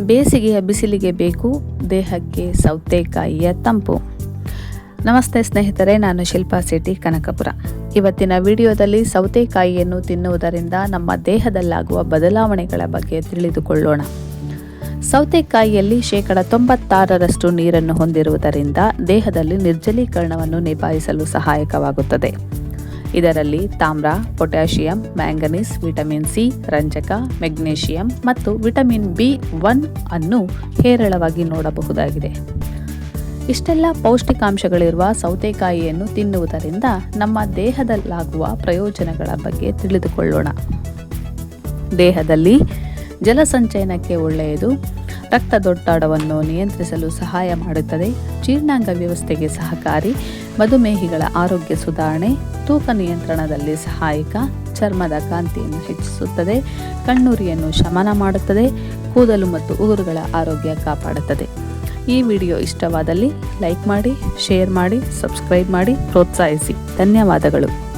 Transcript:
ಬೇಸಿಗೆಯ ಬಿಸಿಲಿಗೆ ಬೇಕು, ದೇಹಕ್ಕೆ ಸೌತೆಕಾಯಿಯ ತಂಪು. ನಮಸ್ತೆ ಸ್ನೇಹಿತರೆ, ನಾನು ಶಿಲ್ಪಾ ಶೆಟ್ಟಿ, ಕನಕಪುರ. ಇವತ್ತಿನ ವಿಡಿಯೋದಲ್ಲಿ ಸೌತೆಕಾಯಿಯನ್ನು ತಿನ್ನುವುದರಿಂದ ನಮ್ಮ ದೇಹದಲ್ಲಾಗುವ ಬದಲಾವಣೆಗಳ ಬಗ್ಗೆ ತಿಳಿದುಕೊಳ್ಳೋಣ. ಸೌತೆಕಾಯಿಯಲ್ಲಿ ಶೇಕಡ ತೊಂಬತ್ತಾರರಷ್ಟು ನೀರನ್ನು ಹೊಂದಿರುವುದರಿಂದ ದೇಹದಲ್ಲಿ ನಿರ್ಜಲೀಕರಣವನ್ನು ನಿಭಾಯಿಸಲು ಸಹಾಯಕವಾಗುತ್ತದೆ. ಇದರಲ್ಲಿ ತಾಮ್ರ, ಪೊಟ್ಯಾಷಿಯಂ, ಮ್ಯಾಂಗನೀಸ್, ವಿಟಮಿನ್ ಸಿ, ರಂಜಕ, ಮೆಗ್ನೀಷಿಯಂ ಮತ್ತು ವಿಟಮಿನ್ ಬಿ ಒನ್ ಅನ್ನು ಹೇರಳವಾಗಿ ನೋಡಬಹುದಾಗಿದೆ. ಇಷ್ಟೆಲ್ಲ ಪೌಷ್ಟಿಕಾಂಶಗಳಿರುವ ಸೌತೆಕಾಯಿಯನ್ನು ತಿನ್ನುವುದರಿಂದ ನಮ್ಮ ದೇಹದಲ್ಲಾಗುವ ಪ್ರಯೋಜನಗಳ ಬಗ್ಗೆ ತಿಳಿದುಕೊಳ್ಳೋಣ. ದೇಹದಲ್ಲಿ ಜಲಸಂಚಯನಕ್ಕೆ ಒಳ್ಳೆಯದು. ರಕ್ತದೊತ್ತಡವನ್ನು ನಿಯಂತ್ರಿಸಲು ಸಹಾಯ ಮಾಡುತ್ತದೆ. ಜೀರ್ಣಾಂಗ ವ್ಯವಸ್ಥೆಗೆ ಸಹಕಾರಿ, ಮಧುಮೇಹಿಗಳ ಆರೋಗ್ಯ ಸುಧಾರಣೆ, ತೂಕ ನಿಯಂತ್ರಣದಲ್ಲಿ ಸಹಾಯಕ, ಚರ್ಮದ ಕಾಂತಿಯನ್ನು ಹೆಚ್ಚಿಸುತ್ತದೆ, ಕಣ್ಣುರಿಯನ್ನು ಶಮನ ಮಾಡುತ್ತದೆ, ಕೂದಲು ಮತ್ತು ಉಗುರುಗಳ ಆರೋಗ್ಯ ಕಾಪಾಡುತ್ತದೆ. ಈ ವಿಡಿಯೋ ಇಷ್ಟವಾದಲ್ಲಿ ಲೈಕ್ ಮಾಡಿ, ಶೇರ್ ಮಾಡಿ, ಸಬ್ಸ್ಕ್ರೈಬ್ ಮಾಡಿ, ಪ್ರೋತ್ಸಾಹಿಸಿ. ಧನ್ಯವಾದಗಳು.